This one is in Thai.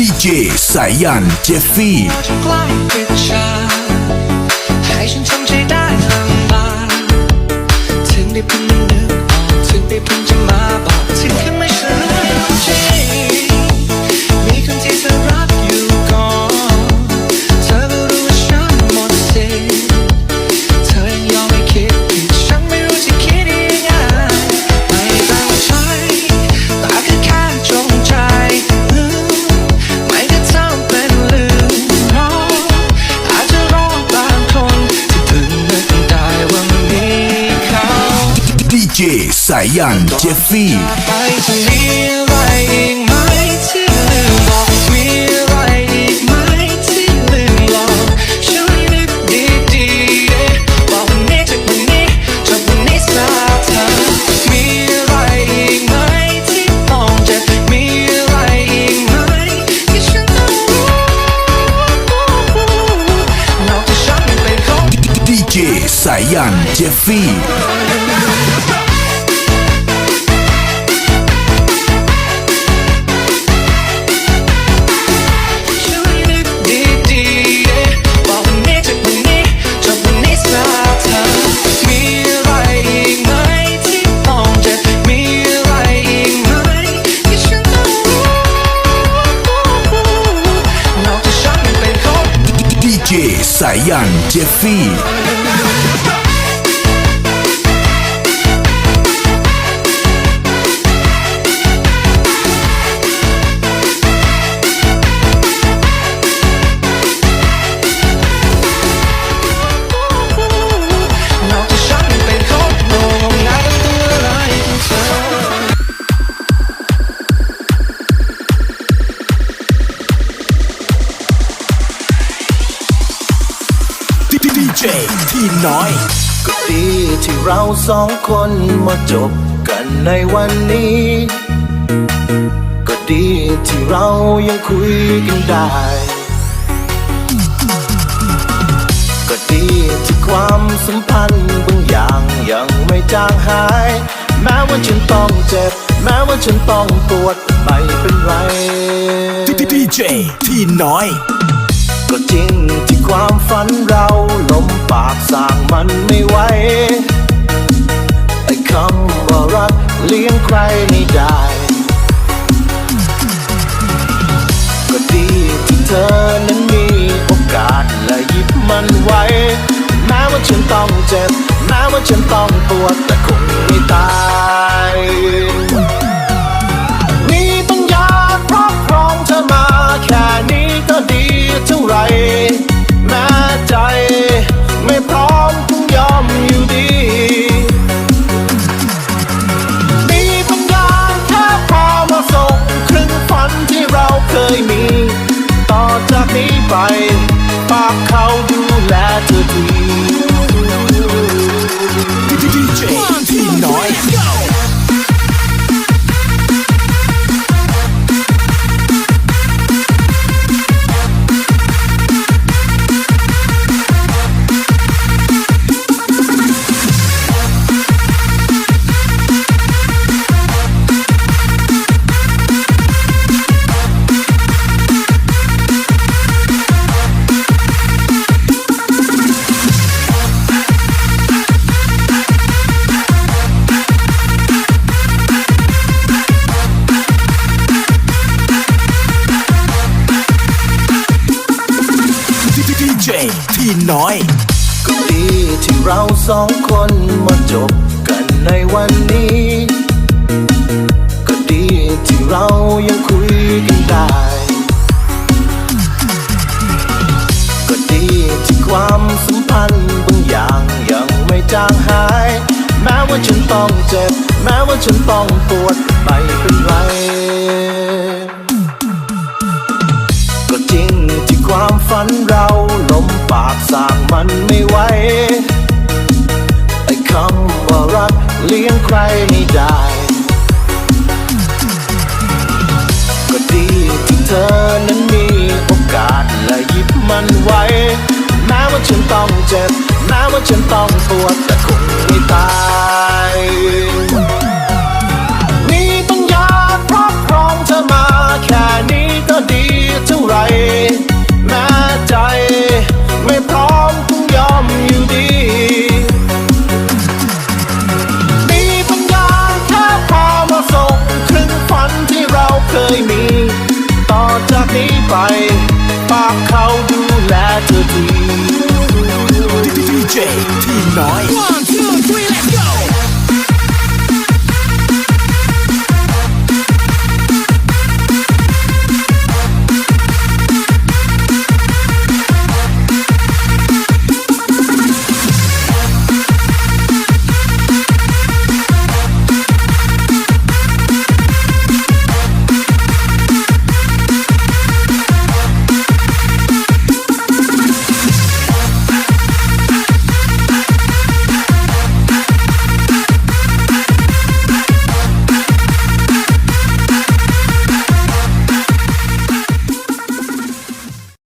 ดีเจสายยันเจฟฟี่ให้ฉันทำใจได้ลำบากถึงได้เพิ่งนึกถึงได้เพิ่งจะมา จสายยันเจฟฟี่ไปจะมีอะไรอีกไหมที่ลืมบอกมีอะไรอีกไหมที่ลืมหลอกช่วยนึกดีๆว่าวันนี้จากวันนี้จบวันนี้สักเธอมีอะไรอีกไหมที่ต้องเจ็บมีอะไรอีกไหมที่ฉันต้องรู้นอกจากฉันยังเป็นของ ดีเจสายยันเจฟฟี่ ดีเจ ดีเจทีน้อย ก็ดีที่เราสองคนมาจบกันในวันนี้ ก็ดีที่เรายังคุยกันได้ ก็ดีที่ความสัมพันธ์บางอย่างยังไม่จางหาย แม้ว่าฉันต้องเจ็บ แม้ว่าฉันต้องปวดไม่เป็นไรดีเจทีน้อย ก็จริงที่ความฝันเราลมปากสร้างมันไม่ไหวไอ้คำว่ารักเลี้ยงใครไม่ได้ ก็ดีที่เธอนั้นมีโอกาสและหยิบมันไว้ แม้ว่าฉันต้องเจ็บ แม้ว่าฉันต้องปวดแต่คงไม่ตาย น้อย ก็ดีที่เราสองคนมาจบกันในวันนี้ ก็ดีที่เรายังคุยกันได้ ก็ดีที่ความสัมพันธ์บางอย่างยังไม่จางหาย แม้ว่าฉันต้องเจ็บ แม้ว่าฉันต้องปวดไม่เป็นไรก็จริงที่ความฝันเรา ลมปากสร้างมันไม่ไหวไอ้คำว่ารักเลี้ยงใครไม่ได้ ก็ดีที่เธอนั้นมีโอกาสและหยิบมันไว้แม้ว่าฉันต้องเจ็บแม้ว่าฉันต้องปวดแต่คงไม่ตาย